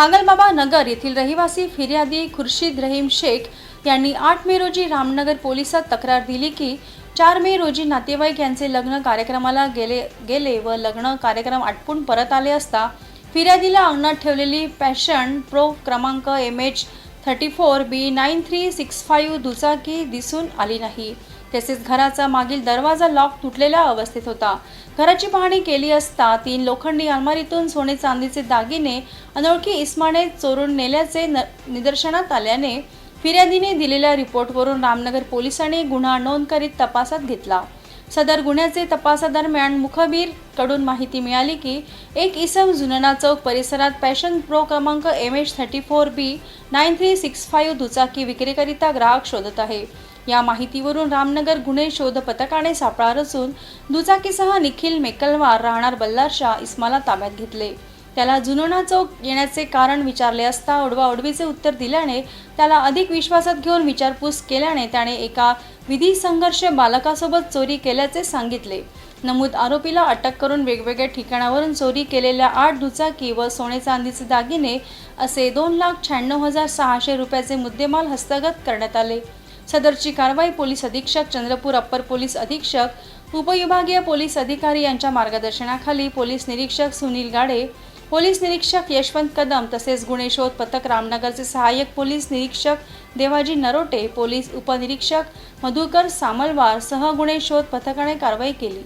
पागलबाबा नगर येथील रहिवासी फिर्यादी खुर्शीद रहीम शेख यांनी आठ मे रोजी रामनगर पोलिसात तक्रार दिली की चार मे रोजी नातेवाईक यांचे लग्न कार्यक्रमाला गेले गेले व लग्न कार्यक्रम आटपून परत आले असता फिर्यादीला अंगणात ठेवलेली पॅशन प्रो क्रमांक M H thirty four B nine three six five दुचाकी दिसून आली नाही. तसेच घराचा मागील दरवाजा लॉक तुटलेल्या अवस्थेत होता. घराची पाहणी केली असता तीन लोखंडी अलमारीतून सोने चांदीचे दागिने अनोळखी इस्माने चोरून नेल्याचे न निदर्शनात आल्याने फिर्यादीने दिलेल्या रिपोर्टवरून रामनगर पोलिसांनी गुन्हा नोंद करीत तपासात घेतला. सदर गुन्ह्याचे तपासादरम्यान मुखबीरकडून माहिती मिळाली की एक इसम जुनना चौक परिसरात पॅशन प्रो क्रमांक M H thirty four B nine three six five दुचाकी विक्रीकरिता ग्राहक शोधत आहे. या माहितीवरून रामनगर गुन्हे शोध पथकाने सापळा रचून दुचाकीसह निखिल मेकलवार राहणार बल्लारशा इस्माला ताब्यात घेतले. त्याला जुनोना चौक येण्याचे कारण विचारले असता ओढवाओढवीचे उत्तर दिल्याने त्याला अधिक विश्वासात घेऊन विचारपूस केल्याने त्याने एका विधी संघर्ष बालकासोबत चोरी केल्याचे सांगितले. नमूद आरोपीला अटक करून वेगवेगळ्या ठिकाणावरून चोरी केलेल्या आठ दुचाकी व सोने चांदीचे दागिने असे दोन लाख शहाण्णव हजार सहाशे रुपयाचे मुद्देमाल हस्तगत करण्यात आले. सदरची कारवाई पोलीस अधीक्षक चंद्रपूर अप्पर पोलीस अधीक्षक उपविभागीय पोलीस अधिकारी यांच्या मार्गदर्शनाखाली पोलीस निरीक्षक सुनील गाडे पोलीस निरीक्षक यशवंत कदम तसेच गुन्हे शोध पथक रामनगरचे सहाय्यक पोलीस निरीक्षक देवाजी नरोटे पोलीस उपनिरीक्षक मधुकर सामलवार सह गुन्हे शोध पथकाने कारवाई केली.